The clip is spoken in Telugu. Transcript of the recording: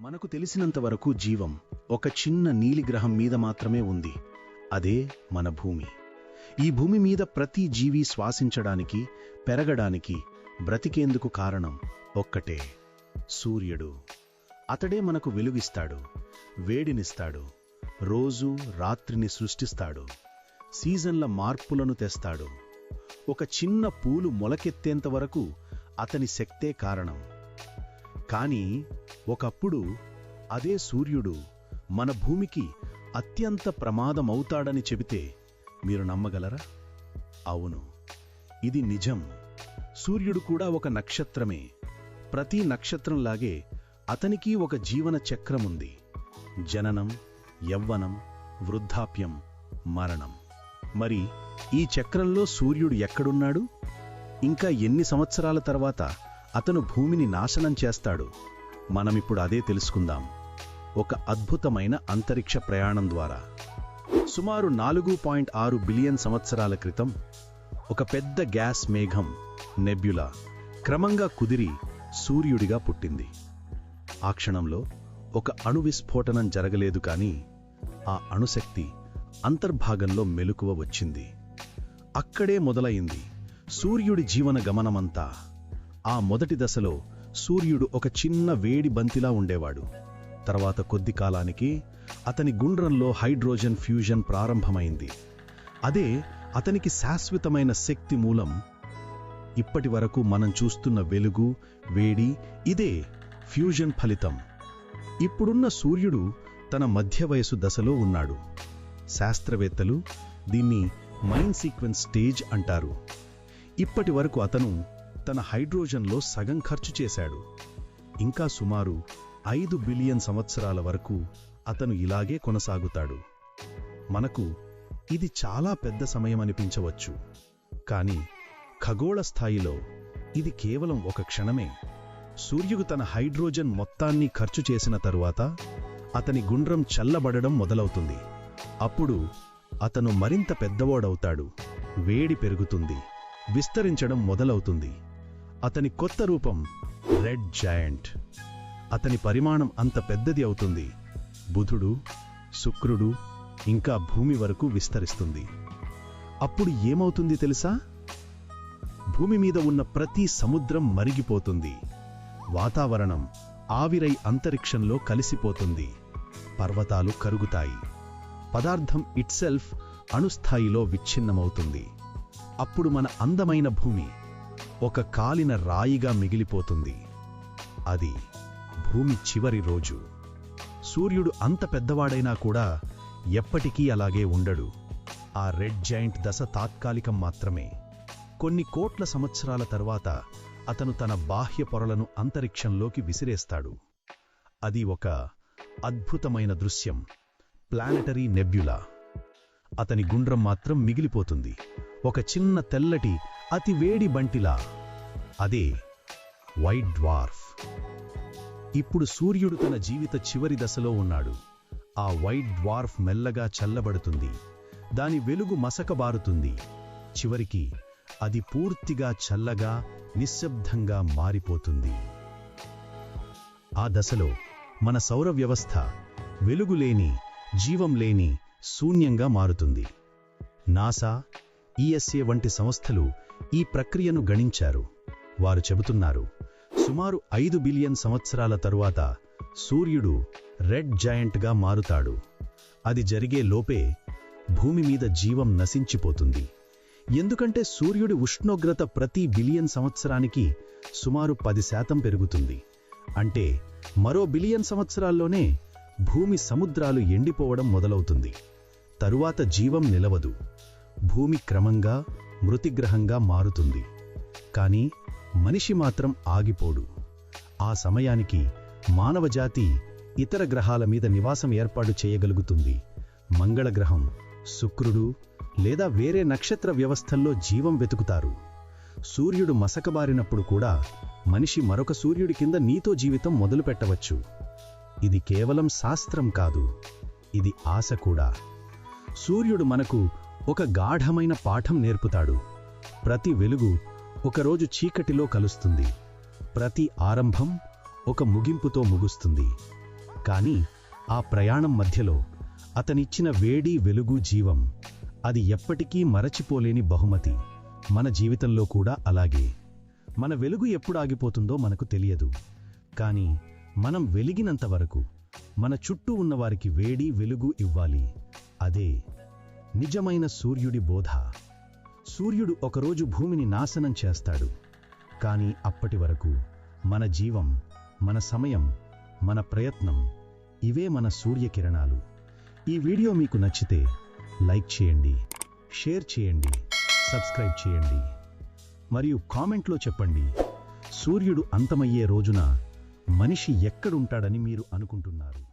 మనకు తెలిసినంత వరకు జీవం ఒక చిన్న నీలి గ్రహం మీద మాత్రమే ఉంది. అదే మన భూమి. ఈ భూమి మీద ప్రతి జీవి శ్వాసించడానికి పెరగడానికి బ్రతికేందుకు కారణం ఒక్కటే. సూర్యుడు. అతడే మనకు వెలుగిస్తాడు వేడినిస్తాడు రోజు రాత్రిని సృష్టిస్తాడు సీజన్ల మార్పులను తెస్తాడు. ఒక చిన్న పూలు మొలకెత్తేంత వరకు అతని శక్తే కారణం. కానీ ఒకప్పుడు అదే సూర్యుడు మన భూమికి అత్యంత ప్రమాదమవుతాడని చెబితే మీరు నమ్మగలరా? అవును ఇది నిజం. సూర్యుడు కూడా ఒక నక్షత్రమే. ప్రతి నక్షత్రంలాగే అతనికి ఒక జీవన చక్రముంది. జననం యవ్వనం వృద్ధాప్యం మరణం. మరి ఈ చక్రంలో సూర్యుడు ఎక్కడున్నాడు? ఇంకా ఎన్ని సంవత్సరాల తర్వాత అతను భూమిని నాశనం చేస్తాడు? మనమిప్పుడు అదే తెలుసుకుందాం. ఒక అద్భుతమైన అంతరిక్ష ప్రయాణం ద్వారా. సుమారు నాలుగు పాయింట్ ఆరు బిలియన్ సంవత్సరాల క్రితం ఒక పెద్ద గ్యాస్ మేఘం నెబ్యులా క్రమంగా కుదిరి సూర్యుడిగా పుట్టింది. ఆ క్షణంలో ఒక అణు విస్ఫోటనం జరగలేదు కానీ ఆ అణుశక్తి అంతర్భాగంలో మెలకువ వచ్చింది. అక్కడే మొదలయింది సూర్యుడి జీవన గమనమంతా. ఆ మొదటి దశలో సూర్యుడు ఒక చిన్న వేడి బంతిలా ఉండేవాడు. తర్వాత కొద్ది కాలానికి అతని గుండ్రంలో హైడ్రోజన్ ఫ్యూజన్ ప్రారంభమైంది. అదే అతనికి శాశ్వతమైన శక్తి మూలం. ఇప్పటి వరకు మనం చూస్తున్న వెలుగు వేడి ఇదే ఫ్యూజన్ ఫలితం. ఇప్పుడున్న సూర్యుడు తన మధ్య వయసు దశలో ఉన్నాడు. శాస్త్రవేత్తలు దీన్ని మైండ్ సీక్వెన్స్ స్టేజ్ అంటారు. ఇప్పటి వరకు అతను తన హైడ్రోజన్లో సగం ఖర్చు చేశాడు. ఇంకా సుమారు ఐదు బిలియన్ సంవత్సరాల వరకు అతను ఇలాగే కొనసాగుతాడు. మనకు ఇది చాలా పెద్ద సమయం అనిపించవచ్చు కానీ ఖగోళ స్థాయిలో ఇది కేవలం ఒక క్షణమే. సూర్యుడు తన హైడ్రోజన్ మొత్తాన్ని ఖర్చు చేసిన తరువాత అతని గుండ్రం చల్లబడడం మొదలవుతుంది. అప్పుడు అతను మరింత పెద్దవాడవుతాడు. వేడి పెరుగుతుంది. విస్తరించడం మొదలవుతుంది. అతని కొత్త రూపం రెడ్ జాయింట్. అతని పరిమాణం అంత పెద్దది అవుతుంది. బుధుడు శుక్రుడు ఇంకా భూమి వరకు విస్తరిస్తుంది. అప్పుడు ఏమవుతుంది తెలుసా? భూమి మీద ఉన్న ప్రతి సముద్రం మరిగిపోతుంది. వాతావరణం ఆవిరై అంతరిక్షంలో కలిసిపోతుంది. పర్వతాలు కరుగుతాయి. పదార్థం ఇట్సెల్ఫ్ అణుస్థాయిలో విచ్ఛిన్నమవుతుంది. అప్పుడు మన అందమైన భూమి ఒక కాలిన రాయిగా మిగిలిపోతుంది. అది భూమి చివరి రోజు. సూర్యుడు అంత పెద్దవాడైనా కూడా ఎప్పటికీ అలాగే ఉండడు. ఆ రెడ్ జాయింట్ దశ తాత్కాలికం మాత్రమే. కొన్ని కోట్ల సంవత్సరాల తర్వాత అతను తన బాహ్య పొరలను అంతరిక్షంలోకి విసిరేస్తాడు. అది ఒక అద్భుతమైన దృశ్యం. Planetary nebula. అతని గుండ్రం మాత్రం మిగిలిపోతుంది. ఒక చిన్న తెల్లటి అతి వేడి బంటిలా. అదే వైట్ డ్వార్ఫ్. ఇప్పుడు సూర్యుడు తన జీవిత చివరి దశలో ఉన్నాడు. ఆ వైట్ డ్వార్ఫ్ మెల్లగా చల్లబడుతుంది. దాని వెలుగు మసకబారుతుంది. చివరికి అది పూర్తిగా చల్లగా నిశ్శబ్దంగా మారిపోతుంది. ఆ దశలో మన సౌర వ్యవస్థ వెలుగులేని జీవం లేని శూన్యంగా మారుతుంది. నాసా ఈఎస్ఏ వంటి సంస్థలు ఈ ప్రక్రియను గణించారు. వారు చెబుతున్నారు సుమారు ఐదు బిలియన్ సంవత్సరాల తరువాత సూర్యుడు రెడ్ జాయింట్గా మారుతాడు. అది జరిగే లోపే భూమి మీద జీవం నశించిపోతుంది. ఎందుకంటే సూర్యుడి ఉష్ణోగ్రత ప్రతి బిలియన్ సంవత్సరానికి సుమారు పది శాతం పెరుగుతుంది. అంటే మరో బిలియన్ సంవత్సరాల్లోనే భూమి సముద్రాలు ఎండిపోవడం మొదలవుతుంది. తరువాత జీవం నిలవదు. భూమి క్రమంగా మృతిగ్రహంగా మారుతుంది. కానీ మనిషి మాత్రం ఆగిపోడు. ఆ సమయానికి మానవజాతి ఇతర గ్రహాల మీద నివాసం ఏర్పాటు చేయగలుగుతుంది. మంగళగ్రహం శుక్రుడు లేదా వేరే నక్షత్ర వ్యవస్థల్లో జీవం వెతుకుతారు. సూర్యుడు మసకబారినప్పుడు కూడా మనిషి మరొక సూర్యుడి కింద నీతో జీవితం మొదలుపెట్టవచ్చు ఇది కేవలం శాస్త్రం కాదు. ఇది ఆశ కూడా. సూర్యుడు మనకు ఒక గాఢమైన పాఠం నేర్పుతాడు. ప్రతి వెలుగు ఒకరోజు చీకటిలో కలుస్తుంది. ప్రతి ఆరంభం ఒక ముగింపుతో ముగుస్తుంది. కానీ ఆ ప్రయాణం మధ్యలో అతనిచ్చిన వేడి వెలుగు జీవం అది ఎప్పటికీ మరచిపోలేని బహుమతి. మన జీవితంలో కూడా అలాగే. మన వెలుగు ఎప్పుడు ఆగిపోతుందో మనకు తెలియదు. కానీ మనం వెలిగినంత వరకు మన చుట్టూ ఉన్నవారికి వేడి వెలుగు ఇవ్వాలి. అదే నిజమైన సూర్యుడి బోధ. సూర్యుడు ఒకరోజు భూమిని నాశనం చేస్తాడు. కానీ అప్పటి వరకు మన జీవం మన సమయం మన ప్రయత్నం ఇవే మన సూర్యకిరణాలు ఈ వీడియో మీకు నచ్చితే లైక్ చేయండి షేర్ చేయండి సబ్స్క్రైబ్ చేయండి. మరియు కామెంట్లో చెప్పండి సూర్యుడు అంతమయ్యే రోజున మనిషి ఎక్కడుంటాడని మీరు అనుకుంటున్నారు?